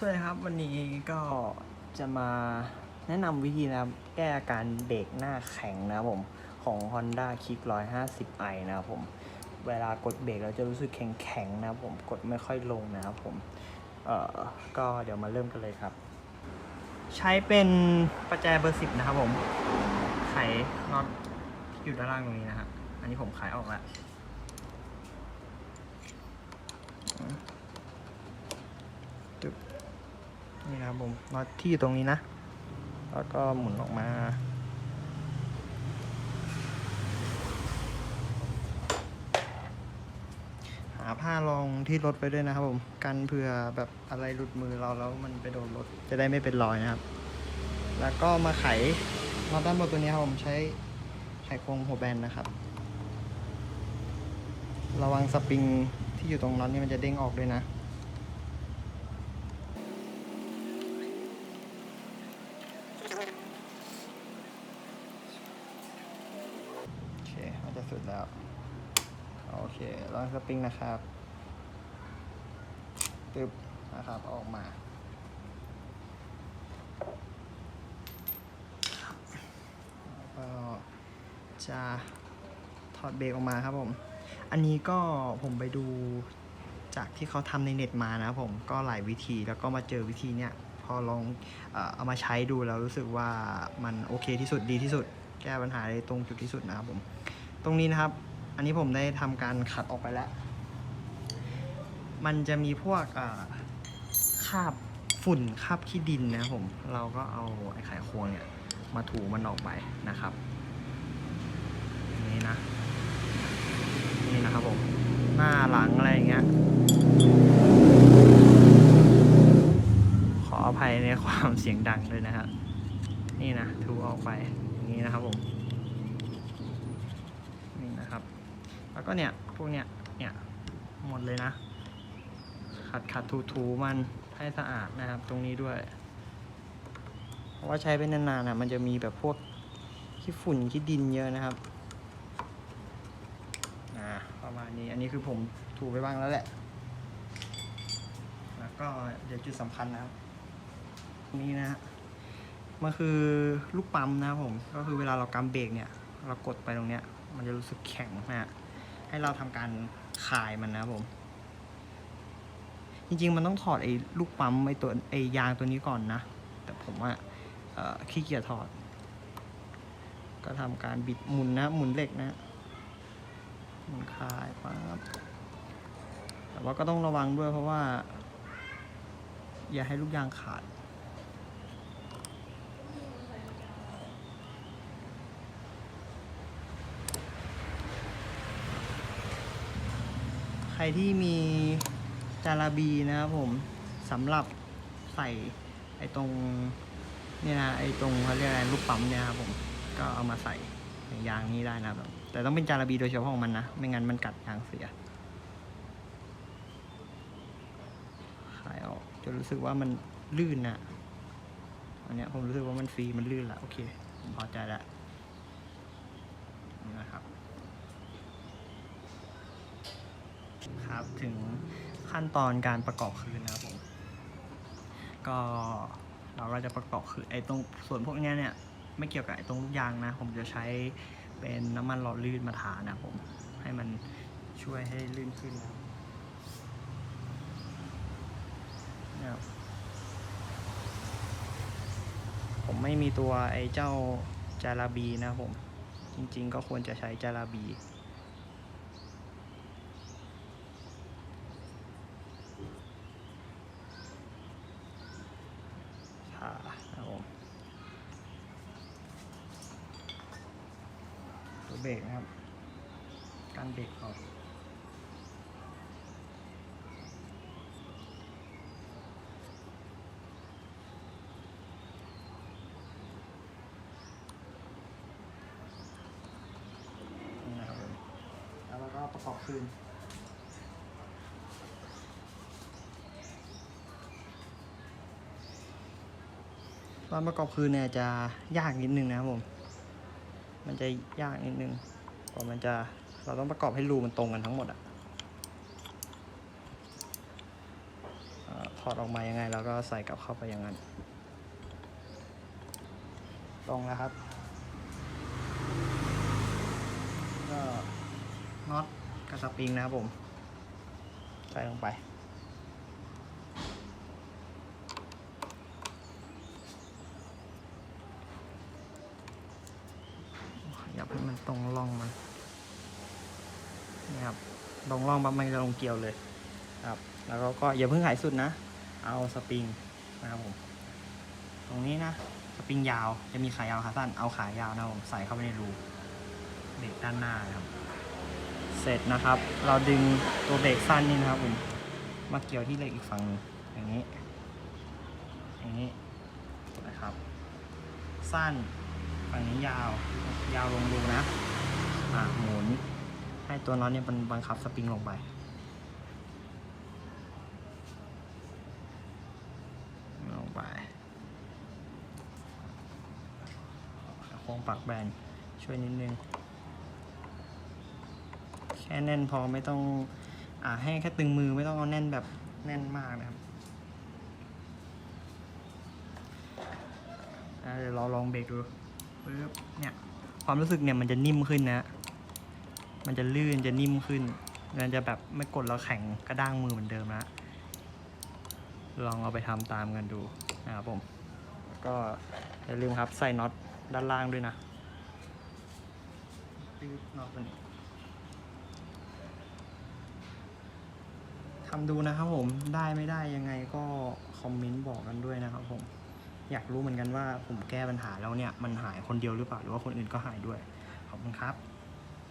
สวัสดีครับ วันนี้ก็จะมาแนะนำวิธีนะครับแก้อาการเบรกหน้าแข็งนะครับผม ของ Honda Kick 150i นะครับผม เวลากดเบรกเราจะรู้สึกแข็งๆนะครับผมกดไม่ค่อยลงนะครับผม เอ่อ ก็เดี๋ยวมาเริ่มกันเลยครับ ใช้เป็นประแจเบอร์สิบนะครับผม ไขน็อตที่อยู่ด้านล่างตรงนี้นะฮะอันนี้ผมขายออกแล้ว ตึ๊บ นี่นะครับผมน็อตที่ตรงนี้นะ แล้วก็หมุนออกมา หาผ้ารองที่รถไปด้วยนะครับผม กันเผื่อแบบอะไรหลุดมือเราแล้วมันไปโดนรถจะได้ไม่เป็นรอยนะครับ แล้วก็มาไขน็อตด้านบนตัวนี้ครับผมใช้ไขควงหัวแบนนะครับ ระวังสปริงที่อยู่ตรงน็อตนี่มันจะเด้งออกด้วยนะ โอเคมันจะ สุดแล้ว โอเคลองสปริงนะครับตึบนะครับออกมา ก็จะถอดเบรกออกมาครับผม อันนี้ก็ผมไปดูจากที่เขาทำในเน็ตมานะผมก็หลายวิธีแล้วก็มาเจอวิธีเนี้ยพอลองเอามาใช้ดูแล้วรู้สึกว่ามันโอเคที่สุดดีที่สุด แก้ปัญหาได้ตรงจุดที่สุดนะครับผม ตรงนี้นะครับ อันนี้ผมได้ทำการขัดออกไปแล้ว มันจะมีพวกคราบฝุ่นคราบขี้ดินนะครับผม เราก็เอาไอ้ไขควงเนี่ย มาถูมันออกไปนะครับ นี่นะ นี่นะครับผม หน้าหลังอะไรอย่างเงี้ย ขออภัยในความเสียงดังด้วยนะครับนี่นะถูออกไปอย่างนี้นะครับผม นี่นะครับ แล้วก็เนี่ยพวกเนี้ยเนี่ยหมดเลยนะ ขัดขัดถูถูมันให้สะอาดนะครับตรงนี้ด้วย เพราะว่าใช้ไปนานๆนะมันจะมีแบบพวกขี้ฝุ่นขี้ดินเยอะนะครับอ่าประมาณนี้อันนี้คือผมถูไปบ้างแล้วแหละ แล้วก็เดี๋ยวจุดสำคัญนะครับนี่นะฮะมันคือลูกปั๊มนะครับผม ก็คือเวลาเรากำเบรกเนี่ย เรากดไปตรงเนี้ย มันจะรู้สึกแข็งนะฮะ ให้เราทำการคายมันนะผม จริงๆ มันต้องถอดไอ้ลูกปั๊มไอ้ตัวไอ้ยางตัวนี้ก่อนนะ แต่ผมว่าขี้เกียจถอด ก็ทำการบิดหมุนนะ หมุนเหล็กนะ หมุนคายปั๊บแต่ว่าก็ต้องระวังด้วยเพราะว่า อย่าให้ลูกยางขาด รที่มีจาราบีนะครับผมสำหรับใส่ไอ้ตรงเนี่ยนะไอ้ตรงเขาเรียกอะไรลูกปั๊มเนี่ยครับผมก็เอามาใส่ยางนี้ได้นะครับแต่ต้องเป็นจาราบีโดยเฉพาะของมันนะ ไม่งั้นมันกัดยางเสียขายออกจะรู้สึกว่ามันลื่นนะอันเนี้ยผมรู้สึกว่ามันฟรีมันลื่นละโอเคพอใจล้นี่นะครับ ครับถึงขั้นตอนการประกอบคืนนะครับผมก็เราก็จะประกอบคือไอ้ตรงส่วนพวกนี้เนี่ยไม่เกี่ยวกับไอ้ตรงลูกยางนะ ผมจะใช้เป็นน้ำมันหล่อลื่นมาทานะผมให้มันช่วยให้ลื่นขึ้นนะครับเนี่ยครับผมไม่มีตัวไอ้เจ้าจาราบีนะผมจริงๆก็ควรจะใช้จาราบี ขาครับผมตัว เบรกนะครับ การเบรกออกแล้วเราก็ประกอบคืนตอนประกอบคืนเนี่ยจะยากนิดนึงนะครับผม มันจะยากนิดนึงเพราะมันจะเราต้องประกอบให้รูมันตรงกันทั้งหมดอะ่ะถอดออกมายังไงเราก็ใส่กลับเข้าไปอย่างนั้น ตรงแล้วครับก็น็อตกระสปริงนะครับผม ใส่ลงไป อยาก ให้มันตรงร่องมันนี่ครับตรงร่องปั๊บมันจะลงเกลียวเลยครับแล้วก็ก็อย่าเพิ่งหายสุดนะ เอาสปริงนะครับผมตรงนี้นะสปริงยาวจะมีขายาวขาสั้นเอาขายาวนะครับผมใส่เข้าไปในรูเบรกด้านหน้าครับ เสร็จนะครับ เราดึงตัวเบรกสั้นนี่นะครับผมมาเกี่ยวที่เหล็กอีกฝั่งหนึ่งอย่างนี้ อย่างนี้นะครับ สั้น ฝั่งนี้ยาว ยาวลงรูนะ อะหมุน ให้ตัวน็อตเนี่ยมันบังคับสปริงลงไปลงไปโค้งปากแบนช่วยนิดนึง แค่แน่นพอไม่ต้อง อ่าให้แค่ตึงมือไม่ต้องเอาแน่นแบบแน่นมากนะครับอะเดี๋ยวเราลองเบรกดู ปึ๊บเนี่ยความรู้สึกเนี่ยมันจะนิ่มขึ้นนะ มันจะลื่นจะนิ่มขึ้น มันจะแบบไม่กดแล้วแข็งกระด้างมือเหมือนเดิมนะลองเอาไปทำตามกันดูนะครับผม ก็อย่าลืมครับใส่น็อตด้านล่างด้วยนะปึ๊บน็อตตัวนี้ทำดูนะครับผมได้ไม่ได้ยังไงก็คอมเมนต์บอกกันด้วยนะครับผม อยากรู้เหมือนกันว่าผมแก้ปัญหาแล้วเนี่ยมันหายคนเดียวหรือเปล่าหรือว่าคนอื่นก็หายด้วยขอบคุณครับ